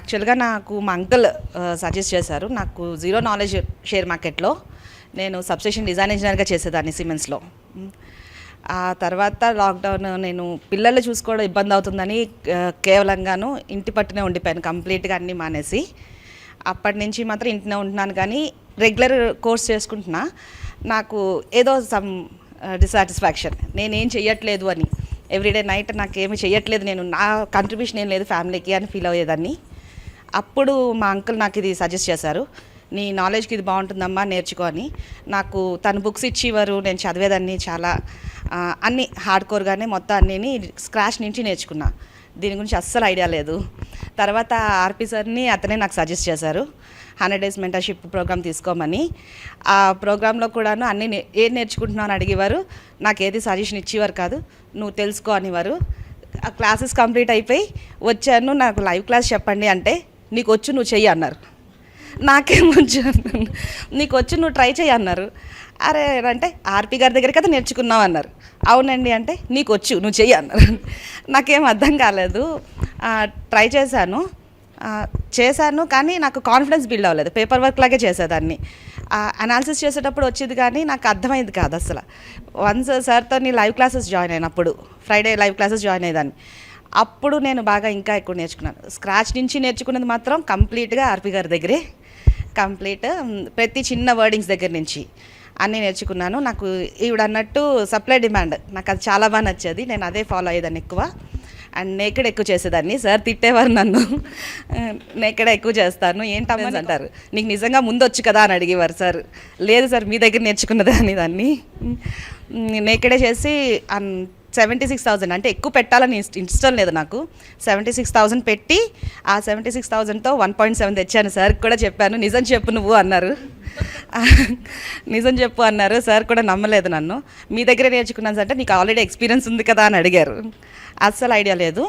యాక్చువల్గా నాకు మా అంకుల్ సజెస్ట్ చేశారు. నాకు జీరో నాలెడ్జ్ షేర్ మార్కెట్లో నేను సబ్స్టేషన్ డిజైన్ ఇంజనీర్గా చేసేదాన్ని సిమెంట్స్లో ఆ తర్వాత లాక్డౌన్ నేను పిల్లలు చూసుకోవడం ఇబ్బంది అవుతుందని కేవలంగాను ఇంటి పట్టునే ఉండిపోయాను. కంప్లీట్గా అన్నీ మానేసి అప్పటి నుంచి మాత్రం ఇంటినే ఉంటున్నాను. కానీ రెగ్యులర్ కోర్స్ చేసుకుంటున్నా. నాకు ఏదో సమ్ డిసాటిస్ఫాక్షన్ నేనేం చెయ్యట్లేదు అని. ఎవ్రీడే నైట్ నాకు ఏమి చెయ్యట్లేదు. నేను నా కంట్రిబ్యూషన్ ఏం లేదు ఫ్యామిలీకి అని ఫీల్ అయ్యేదాన్ని. అప్పుడు మా అంకుల్ నాకు ఇది సజెస్ట్ చేశారు. నీ నాలెడ్జ్కి ఇది బాగుంటుందమ్మా నేర్చుకొని నాకు తను బుక్స్ ఇచ్చేవారు నేను చదివేదాన్ని చాలా అన్ని హార్డ్ కోర్గానే మొత్తం అన్నీ స్క్రాచ్ నుంచి నేర్చుకున్నా. దీని గురించి అస్సలు ఐడియా లేదు. తర్వాత ఆర్పి సార్ని అతనే నాకు సజెస్ట్ చేశారు. హండ్రెడ్ డేస్ మెంటర్షిప్ ప్రోగ్రామ్ తీసుకోమని. ఆ ప్రోగ్రాంలో కూడాను అన్ని నే- ఏం నేర్చుకుంటున్నావు అని అడిగేవారు. నాకు ఏది సజెషన్ ఇచ్చేవారు కాదు నువ్వు తెలుసుకో అనేవారు. ఆ క్లాసెస్ కంప్లీట్ అయిపోయి వచ్చాను నాకు లైవ్ క్లాస్ చెప్పండి అంటే నీకు వచ్చు నువ్వు చెయ్యి అన్నారు. నాకేమొచ్చు అన్నాను నీకు వచ్చి? నువ్వు ట్రై చేయి అన్నారు. అరే అంటే ఆర్పి గారి దగ్గర కదా నేర్చుకున్నావు అన్నారు. అవునండి అంటే నీకు వచ్చు నువ్వు చెయ్యి అన్నారు. నాకేం అర్థం కాలేదు. ట్రై చేశాను. చేశాను కానీ నాకు కాన్ఫిడెన్స్ బిల్డ్ అవ్వలేదు. పేపర్ వర్క్ లాగే చేసేదాన్ని. అనాలిసిస్ చేసేటప్పుడు వచ్చేది కానీ నాకు అర్థమైంది కాదు అసలు. వన్స్ సార్తో నీ లైవ్ క్లాసెస్ జాయిన్ అయినప్పుడు ఫ్రైడే లైవ్ క్లాసెస్ జాయిన్ అయ్యేదాన్ని. అప్పుడు నేను బాగా ఇంకా ఎక్కువ నేర్చుకున్నాను. స్క్రాచ్ నుంచి నేర్చుకున్నది మాత్రం కంప్లీట్గా ఆర్పి గారి దగ్గరే. కంప్లీట్ ప్రతి చిన్న వర్డింగ్స్ దగ్గర నుంచి అన్నీ నేర్చుకున్నాను. నాకు ఈవిడ అన్నట్టు సప్లై డిమాండ్. నాకు అది చాలా బాగా నచ్చేది. నేను అదే ఫాలో అయ్యేదాన్ని ఎక్కువ. అండ్ నేకెడ్ ఎక్కువ చేసేదాన్ని. సార్ తిట్టేవారు నన్ను. నేకెడ్ ఎక్కువ చేస్తాను. ఏంటమ్మని అంటారు? నీకు నిజంగా ముందు వచ్చు కదా అని అడిగేవారు సార్. లేదు సార్ మీ దగ్గర నేర్చుకున్నదే అని దాన్ని నేకెడే చేసి సెవెంటీ సిక్స్ థౌజండ్ అంటే ఎక్కువ పెట్టాలని ఇష్టం లేదు నాకు. సెవెంటీ సిక్స్ థౌజండ్ పెట్టి ఆ సెవెంటీ సిక్స్ థౌజండ్తో వన్ పాయింట్ సెవెన్ తెచ్చాను సార్. కూడా చెప్పాను. నిజం చెప్పు నువ్వు అన్నారు. నిజం చెప్పు అన్నారు. సార్ కూడా నమ్మలేదు నన్ను. మీ దగ్గరే నేర్చుకున్నాను సార్ అంటే నీకు ఆల్రెడీ ఎక్స్పీరియన్స్ ఉంది కదా అని అడిగారు. అస్సలు ఐడియా లేదు.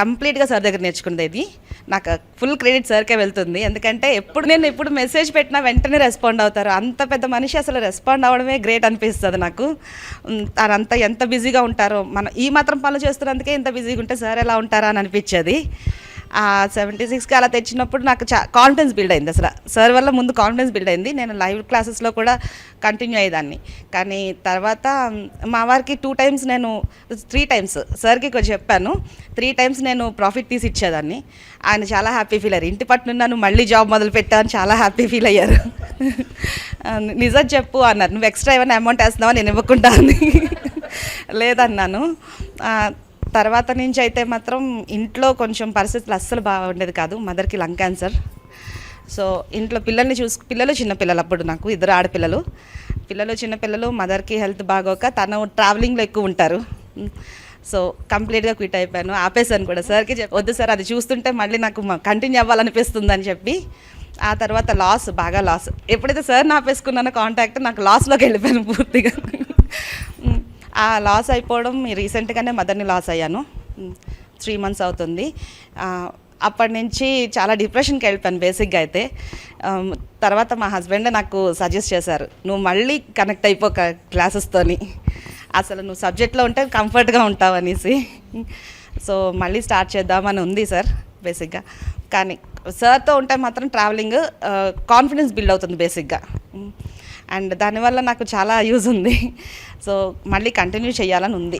కంప్లీట్గా సార్ దగ్గర నేర్చుకున్నది ఇది. నాకు ఫుల్ క్రెడిట్ సార్కే వెళ్తుంది. ఎందుకంటే ఎప్పుడు నేను ఇప్పుడు మెసేజ్ పెట్టినా వెంటనే రెస్పాండ్ అవుతారు. అంత పెద్ద మనిషి అసలు రెస్పాండ్ అవ్వడమే గ్రేట్ అనిపిస్తుంది నాకు. ఉమ్, తనంతా ఎంత బిజీగా ఉంటారో. మన ఈ మాత్రం పనులు చేస్తున్నందుకే ఇంత బిజీగా ఉంటే సార్ ఎలా ఉంటారా అని అనిపించేది. ఆ సెవెంటీ సిక్స్కి అలా తెచ్చినప్పుడు నాకు చా కాన్ఫిడెన్స్ బిల్డ్ అయింది అసలు. సార్ వల్ల ముందు కాన్ఫిడెన్స్ బిల్డ్ అయింది. నేను లైవ్ క్లాసెస్లో కూడా కంటిన్యూ అయ్యేదాన్ని. కానీ తర్వాత మా వారికి టూ టైమ్స్ నేను త్రీ టైమ్స్ సార్కి కొంచెం చెప్పాను. త్రీ టైమ్స్ నేను ప్రాఫిట్ తీసి ఇచ్చేదాన్ని. ఆయన చాలా హ్యాపీ ఫీల్ అయ్యారు. ఇంటి పట్టునున్నాను మళ్ళీ జాబ్ మొదలు పెట్టాను చాలా హ్యాపీ ఫీల్ అయ్యారు. నిజం చెప్పు అన్నారు. నువ్వు ఎక్స్ట్రా ఏమైనా అమౌంట్ వేస్తున్నావా? నేను ఇవ్వకుండా అని. లేదన్నాను. తర్వాత నుంచి అయితే మాత్రం ఇంట్లో కొంచెం పరిస్థితులు అస్సలు బాగుండేది కాదు. మదర్కి లంగ్ క్యాన్సర్. సో ఇంట్లో పిల్లల్ని చూసు పిల్లలు చిన్న పిల్లలు అప్పుడు నాకు ఇద్దరు ఆడపిల్లలు. పిల్లలు చిన్నపిల్లలు మదర్కి హెల్త్ బాగోక తను ట్రావెలింగ్లో ఎక్కువ ఉంటారు. సో కంప్లీట్గా క్విట్ అయిపోయాను. ఆపేసాను కూడా. సార్కి చెప్పి వద్దు సార్ అది చూస్తుంటే మళ్ళీ నాకు కంటిన్యూ అవ్వాలనిపిస్తుంది అని చెప్పి ఆ తర్వాత లాస్ బాగా లాస్. ఎప్పుడైతే సార్ ఆపేసుకున్నానో కాంటాక్ట్ నాకు లాస్లోకి వెళ్ళిపోయాను పూర్తిగా. లాస్ అయిపోవడం రీసెంట్గానే మదర్ని లాస్ అయ్యాను. త్రీ మంత్స్ అవుతుంది. అప్పటి నుంచి చాలా డిప్రెషన్కి వెళ్ళిపోయాను బేసిక్గా అయితే. తర్వాత మా హస్బెండ్ నాకు సజెస్ట్ చేశారు నువ్వు మళ్ళీ కనెక్ట్ అయిపో క్లాసెస్తోని అసలు నువ్వు సబ్జెక్ట్లో ఉంటే కంఫర్ట్గా ఉంటావు అనేసి. సో మళ్ళీ స్టార్ట్ చేద్దామని ఉంది సార్ బేసిక్గా కానీ సార్తో ఉంటే మాత్రం ట్రావెలింగ్ కాన్ఫిడెన్స్ బిల్డ్ అవుతుంది బేసిక్గా అండ్ దానివల్ల నాకు చాలా యూజ్ ఉంది. సో మళ్ళీ కంటిన్యూ చేయాలని ఉంది.